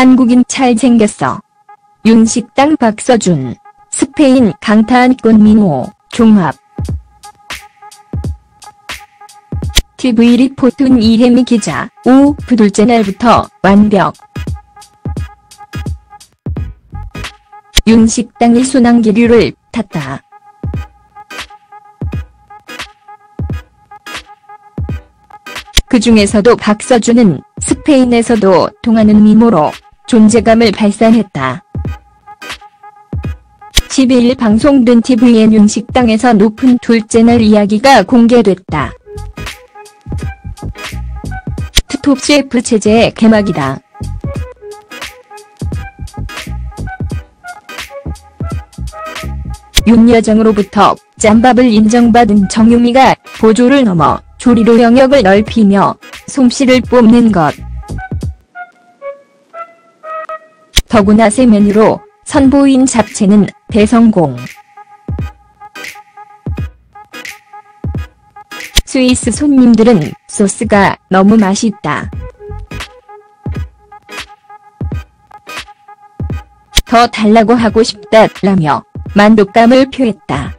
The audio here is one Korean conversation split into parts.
한국인 잘생겼어. 윤식당 박서준. 스페인 강타한 권 민호. 종합. TV 리포트는 이혜미 기자. 오프 둘째 날부터 완벽. 윤식당이 순항기류를 탔다. 그 중에서도 박서준은 스페인에서도 통하는 미모로 존재감을 발산했다. 12일 방송된 TVN 윤식당에서 높은 둘째 날 이야기가 공개됐다. 톱셰프 체제의 개막이다. 윤여정으로부터 짬밥을 인정받은 정유미가 보조를 넘어 조리로 영역을 넓히며 솜씨를 뽐낸 것. 더구나 새 메뉴로 선보인 잡채는 대성공. 스위스 손님들은 소스가 너무 맛있다. 더 달라고 하고 싶다 라며 만족감을 표했다.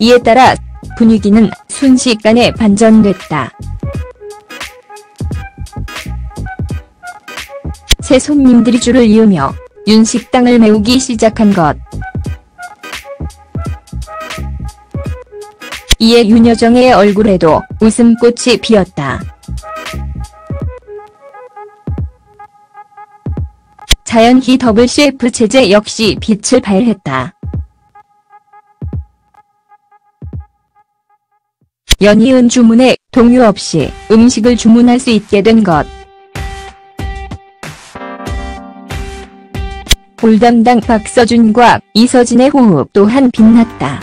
이에 따라 분위기는 순식간에 반전됐다. 새 손님들이 줄을 이으며 윤 식당을 메우기 시작한 것. 이에 윤여정의 얼굴에도 웃음꽃이 피었다. 자연히 더블 셰프 체제 역시 빛을 발했다. 연이은 주문에 동요 없이 음식을 주문할 수 있게 된 것. 홀담당 박서준과 이서진의 호흡 또한 빛났다.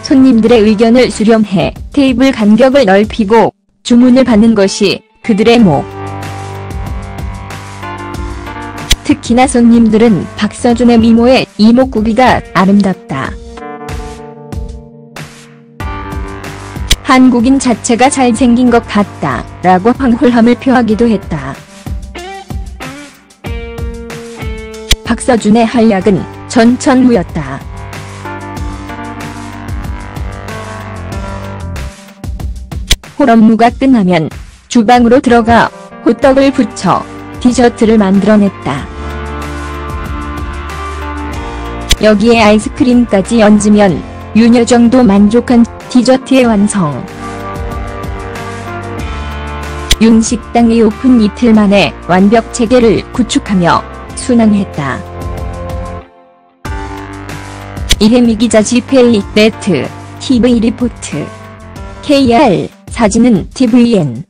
손님들의 의견을 수렴해 테이블 간격을 넓히고 주문을 받는 것이 그들의 목. 특히나 손님들은 박서준의 미모에 이목구비가 아름답다. 한국인 자체가 잘생긴 것 같다 라고 황홀함을 표하기도 했다. 박서준의 활약은 전천후였다. 홀 업무가 끝나면 주방으로 들어가 호떡을 붙여 디저트를 만들어냈다. 여기에 아이스크림까지 얹으면 윤여정도 만족한 디저트의 완성. 윤식당이 오픈 이틀 만에 완벽 체계를 구축하며 순항했다. 이혜미 기자 지페이 네트 TV 리포트 KR 사진은 TVN